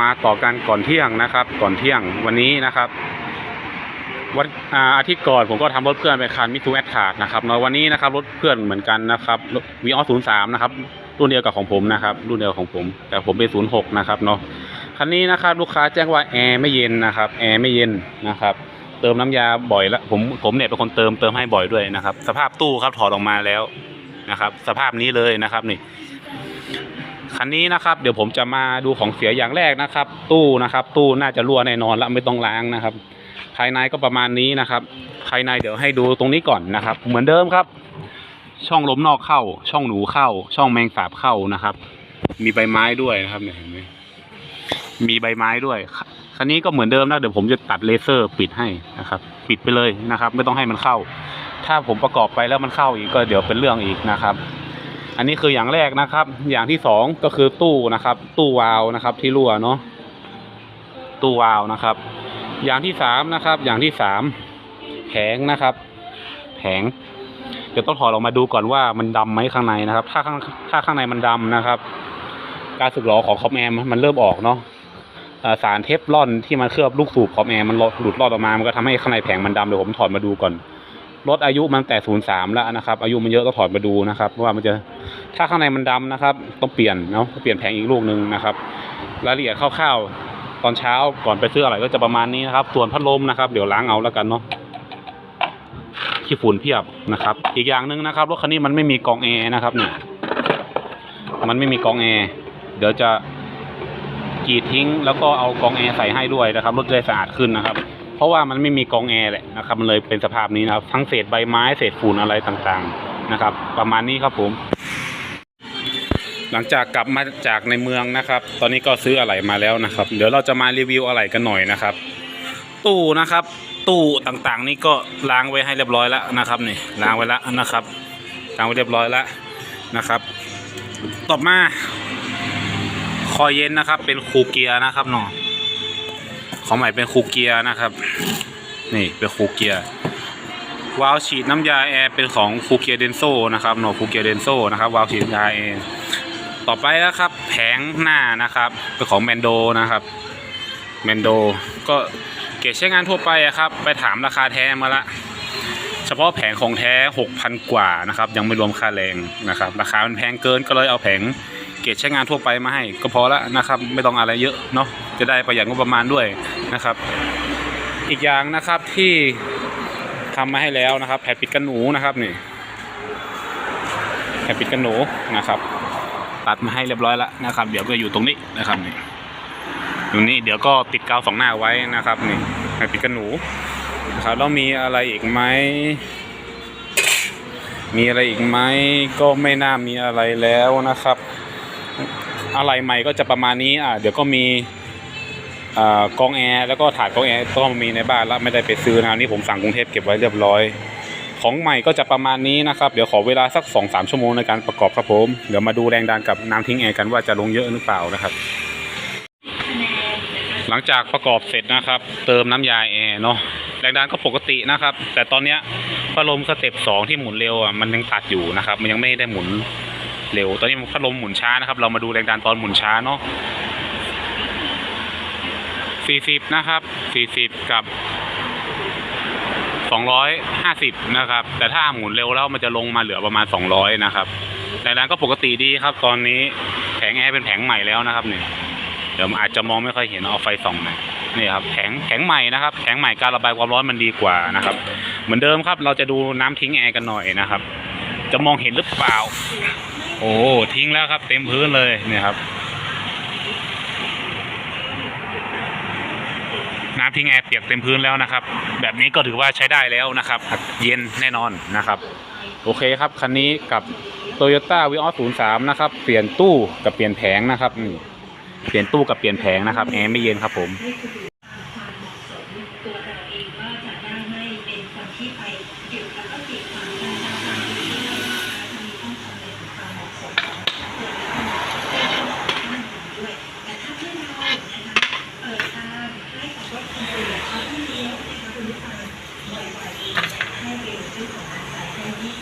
มาต่อกันก่อนเที่ยงนะครับ ก่อนเที่ยงวันนี้นะครับวันอาทิตย์ก่อนผมก็ทำรถเพื่อนไปคันมิทูแอดขาดนะครับเนาะวันนี้นะครับรถเพื่อนเหมือนกันนะครับวีออศูนย์สามนะครับรุ่นเดียวกับของผมนะครับรุ่นเดียวของผม แต่ผมเป็นศูนย์หกนะครับเนาะคันนี้นะครับลูกค้าแจ้งว่าแอร์ไม่เย็นนะครับแอร์ไม่เย็นนะครับเติมน้ำยาบ่อยแล้วผมผมเนี่ยเป็นคนเติมเติมให้บ่อยด้วยนะครับ สภาพตู้ครับถอดออกมาแล้วนะครับ สภาพนี้เลยนะครับนี่ คันนี้นะครับเดี๋ยวผมจะมาดูของเสียอย่างแรกนะครับ ตู้นะครับ ตู้น่าจะรั่วแน่นอนและไม่ต้องล้างนะครับ ภายในก็ประมาณนี้นะครับ ภายในเดี๋ยวให้ดูตรงนี้ก่อนนะครับ เหมือนเดิมครับ ช่องลมนอกเข้า ช่องหนูเข้า ช่องแมงสาบเข้านะครับ มีใบไม้ด้วยนะครับเนี่ยเห็นไหมมีใบไม้ด้วยคันนี้ก็เหมือนเดิมนะเดี๋ยวผมจะตัดเลเซอร์ปิดให้นะครับ ปิดไปเลยนะครับ ไม่ต้องให้มันเข้า ถ้าผมประกอบไปแล้วมันเข้าอีกก็เดี๋ยวเป็นเรื่องอีกนะครับ อันนี้คืออย่างแรกนะครับ อย่างที่สองก็คือตู้นะครับ ตู้วาล์วนะครับ ที่รั่วเนาะตู้วาล์วนะครับ อย่างที่สามนะครับ อย่างที่สามแผงนะครับแผงเดี๋ยวต้องถอดออกมาดูก่อนว่ามันดำไหมข้างในนะครับ ถ้าข้างถ้าข้างในมันดำนะครับ การสึกหรอของคอมแอร์มันเริ่มออกเนาะสารเทฟลอนที่มันเคลือบลูกสูบคอมแอร์มันหลุดรอดออกมา มันก็ทำให้ข้างในแผงมันดำเดี๋ยวผมถอดมาดูก่อน รถอายุมันแต่ศูนย์สามแล้วนะครับ อายุมันเยอะก็ถอดมาดูนะครับว่ามันจะถ้าข้างในมันดำนะครับ ต้องเปลี่ยนเนาะเปลี่ยนแผงอีกลูกหนึ่งนะครับรายละเอียดคร่าวๆตอนเช้าก่อนไปซื้ออะไรก็จะประมาณนี้นะครับ ส่วนพัดลมนะครับ เดี๋ยวล้างเอาแล้วกันเนาะขี้ฝุ่นเพียบนะครับ อีกอย่างหนึ่งนะครับรถคันนี้มันไม่มีกองแอร์นะครับเนี่ยมันไม่มีกองแอร์เดี๋ยวจะกรีดทิ้งแล้วก็เอากองแอร์ใส่ให้ด้วยนะครับรถจะได้สะอาดขึ้นนะครับ เพราะว่ามันไม่มีกองแอร์แหละนะครับ มันเลยเป็นสภาพนี้นะครับทั้งเศษใบไม้เศษฝุ่นอะไรต่างๆนะครับ ประมาณนี้ครับผม หลังจากกลับมาจากในเมืองนะครับ ตอนนี้ก็ซื้ออะไหล่มาแล้วนะครับ เดี๋ยวเราจะมารีวิวอะไหล่กันหน่อยนะครับ ตู้นะครับ ตู้ต่างๆ นี่ก็ล้างไว้ให้เรียบร้อยแล้วนะครับนี่ล้างไว้แล้วนะครับล้างไว้เรียบร้อยแล้วนะครับ ต่อมาคอยเย็นนะครับ เป็นคูเกียร์นะครับเนาะ ของใหม่เป็นคูเกียร์นะครับ นี่เป็นคูเกียร์วาล์วฉีดน้ำยาแอร์เป็นของคูเกียร์เดนโซนะครับโนคูเกียร์เดนโซนะครับวาล์วฉีดน้ำยาแอร์ต่อไปนะครับ แผงหน้านะครับเป็นของแมนโดนะครับแมนโดก็เกรดใช้งานทั่วไปอะครับ ไปถามราคาแท้มาละเฉพาะแผงของแท้ 6,000 กว่านะครับ ยังไม่รวมค่าแรงนะครับ ราคามันแพงเกินก็เลยเอาแผง เกรดใช้งานทั่วไปมาให้ก็พอละนะครับ ไม่ต้องอะไรเยอะเนาะจะได้ประหยัดงบประมาณด้วยนะครับ อีกอย่างนะครับที่ทำมาให้แล้วนะครับ แผ่นปิดกันหนูนะครับนี่แผ่นปิดกันหนูนะครับ ตัดมาให้เรียบร้อยแล้วนะครับ เดี๋ยวก็อยู่ตรงนี้นะครับนี่ตรงนี้เดี๋ยวก็ติดกาวสองหน้าไว้นะครับนี่แผ่นปิดกันหนูนะครับแล้วมีอะไรอีกไหมมีอะไรอีกไหมก็ไม่น่ามีอะไรแล้วนะครับ อะไรใหม่ก็จะประมาณนี้อ่าเดี๋ยวก็มีอ่ากองแอร์แล้วก็ถาดกองแอร์ต้องมีในบ้านแล้วไม่ได้ไปซื้อนะครับนี่ผมสั่งกรุงเทพเก็บไว้เรียบร้อย ของใหม่ก็จะประมาณนี้นะครับ เดี๋ยวขอเวลาสัก2อสชั่วโมงในการประกอบครับผม เดี๋ยวมาดูแรงดันกับน้ำทิ้งแอร์กันว่าจะลงเยอะหรือเปล่านะครับ หลังจากประกอบเสร็จนะครับ เติมน้ำยาแอร์เนาะแรงดันก็ปกตินะครับ แต่ตอนเนี้ยพัดลมสเต็ปสองที่หมุนเร็วอะมันยังตัดอยู่นะครับ มันยังไม่ได้หมุน เร็ว ตอนนี้พัดลมหมุนช้านะครับ เรามาดูแรงดันตอนหมุนช้าเนาะ40 นะครับ 40 กับ 250 นะครับ แต่ถ้าหมุนเร็วแล้วมันจะลงมาเหลือประมาณ 200 นะครับแรงดันก็ปกติดีครับ ตอนนี้แผงแอร์เป็นแผงใหม่แล้วนะครับเนี่ยเดี๋ยวอาจจะมองไม่ค่อยเห็นเอาไฟส่องหน่อยนี่ครับแผงแผงใหม่นะครับแผงใหม่การระบายความร้อนมันดีกว่านะครับ เหมือนเดิมครับ เราจะดูน้ำทิ้งแอร์กันหน่อยนะครับ จะมองเห็นหรือเปล่า อ้ทิ้งแล้วครับ เต็มพื้นเลยเนี่ยครับ น้ำทิ้งแอร์เปียกเต็มพื้นแล้วนะครับ แบบนี้ก็ถือว่าใช้ได้แล้วนะครับ เย็นแน่นอนนะครับ โอเคครับ คันนี้กับ Toyota v ิออส03นะครับ เปลี่ยนตู้กับเปลี่ยนแผงนะครับนี่เปลี่ยนตู้กับเปลี่ยนแผงนะครับแอร์ไม่เย็นครับผม ให้เป็นเจ้าของสายแพทย์ที่